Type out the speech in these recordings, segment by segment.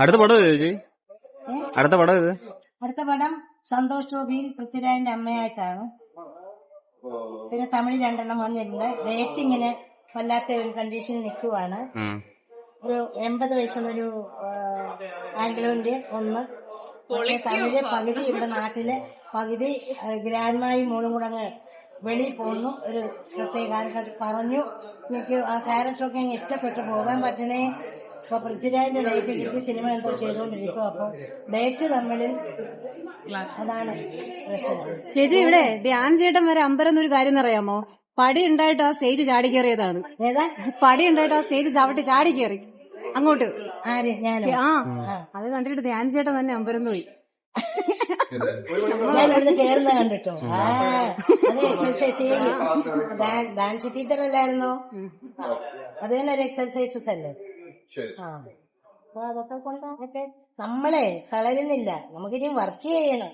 അടുത്ത പടം. ചേച്ചി? അടുത്ത പടം ഇത്? അടുത്ത പടം സന്തോഷ് ഗോപിയിൽ പൃഥ്വിരാജിന്റെ അമ്മയായിട്ടാണ്. പിന്നെ തമിഴ് രണ്ടെണ്ണം വന്നിട്ടുണ്ട്. റേറ്റിങ്ങിന് വല്ലാത്ത ഒരു കണ്ടീഷനിൽ നിൽക്കുവാണ്. ഒരു എൺപത് വയസ്സുള്ളൊരു ആംഗ്ലോന്റെ ഒന്ന്. തമിഴ് പകുതി ഇവിടെ നാട്ടിലെ പകുതി ഗ്രാൻഡ്മായി മോളും കൂടെ അങ്ങ് വെളിയിൽ പോകുന്നു. ഒരു പ്രത്യേക പറഞ്ഞു. എനിക്ക് ആ ക്യാരക്ടറൊക്കെ ഇഷ്ടപ്പെട്ടു. പോകാൻ പറ്റണേ. അപ്പൊ പൃഥ്വിരാജിന്റെ ഡേറ്റ് കിട്ടി സിനിമ എന്തോ ചെയ്തുകൊണ്ടിരിക്കും അപ്പൊ ഡേറ്റ് തമ്മിൽ അതാണ് ചേച്ചി ഇവിടെ ധ്യാൻ ചേട്ടൻ വരെ അമ്പരം ഒരു കാര്യം അറിയാമോ പടി ഉണ്ടായിട്ട് ആ സ്റ്റേജ് ചാടി കയറിയതാണ്. പടി ഉണ്ടായിട്ട് ആ സ്റ്റേജ് ചവിട്ടി ചാടി കയറി. അങ്ങോട്ട്. ആര്? ഞാൻ ആ അത് കണ്ടിട്ട് ധ്യാൻ ചേട്ടൻ തന്നെ അമ്പരന്ന് പോയി. കേറുന്ന കണ്ടിട്ടോ? ആ അത് എക്സർസൈസ് ചെയ്യും. ഡാൻസ് ടീച്ചർ അല്ലായിരുന്നോ അത് തന്നെ ഒരു എക്സർസൈസസ് അല്ലേ? ആ. അപ്പൊ അതൊക്കെ കൊണ്ട് അതൊക്കെ നമ്മളെ തളരുന്നില്ല. നമുക്കിനി വർക്ക് ചെയ്യണം.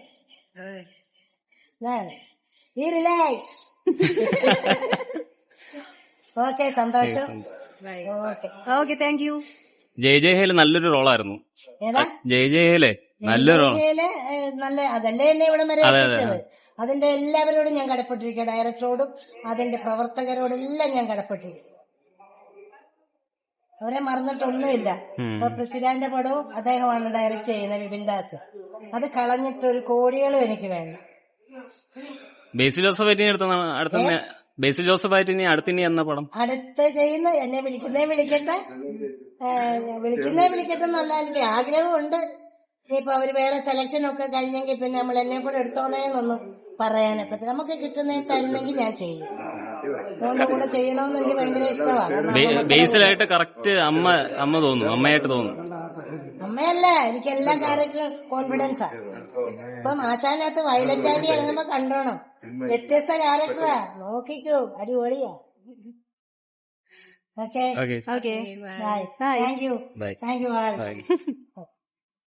ഇതാണ്. ഈ റിലാക്സ് ഓക്കെ സന്തോഷം. ഓക്കെ ഓക്കെ താങ്ക് യു ജയ് ജയ് ഹേൽ നല്ലൊരു റോളായിരുന്നു ഏതാ? ജയ് ജയ് ഹേലെ നല്ലൊരു റോൾ നല്ല അതല്ലേ എന്നെ ഇവിടെ വരെ എത്തിച്ചത് അതിന്റെ എല്ലാവരോടും ഞാൻ കടപ്പെട്ടിരിക്കുക ഡയറക്ടറോടും അതിന്റെ പ്രവർത്തകരോടും എല്ലാം ഞാൻ കടപ്പെട്ടിരിക്കും അവരെ മറന്നിട്ടൊന്നുമില്ല. ഇപ്പൊ പൃഥ്വിരാജിന്റെ പടവും അദ്ദേഹമാണ് ഡയറക്റ്റ് ചെയ്യുന്നത് വിപിൻ ദാസ്. അത് കളഞ്ഞിട്ട് ഒരു കോടികളും എനിക്ക് വേണം. ബേസിൽ ജോസഫ് ആയിട്ട് അടുത്ത ബേസിൽ ജോസഫ് ആയിട്ട് ഇനി അടുത്തിനി എന്ന പടം. അടുത്ത ചെയ്യുന്ന എന്നെ വിളിക്കുന്നേ വിളിക്കട്ടെ? വിളിക്കുന്നേ വിളിക്കട്ടെ എന്നുള്ള എനിക്ക് ആഗ്രഹമുണ്ട്. ഇപ്പൊ അവർ വേറെ സെലക്ഷൻ ഒക്കെ കഴിഞ്ഞെങ്കിൽ പിന്നെ നമ്മൾ എന്നെ കൂടെ എടുത്തോളേന്നൊന്നും പറയാനൊക്കെ നമുക്ക് കിട്ടുന്നേ തരുന്നെങ്കിൽ ഞാൻ ചെയ്യും. അതുകൊണ്ട് കൂടെ ചെയ്യണമെന്ന് എനിക്ക് ഭയങ്കര ഇഷ്ടമാണ്. ബേസിലായിട്ട് കറക്റ്റ് അമ്മ അമ്മ തോന്നുന്നു. അമ്മയായിട്ട് തോന്നുന്നു. അമ്മയല്ല എനിക്ക് എല്ലാ കാര്യത്തിലും കോൺഫിഡൻസാ ഇപ്പം ആശാനകത്ത് വയലറ്റ് ആന്റി ഇറങ്ങുമ്പോ കണ്ടോണം. വ്യത്യസ്ത ക്യാരക്ടറാ നോക്കിക്കോ അടിപൊളിയാ. Okay. Okay thank you bye thank you all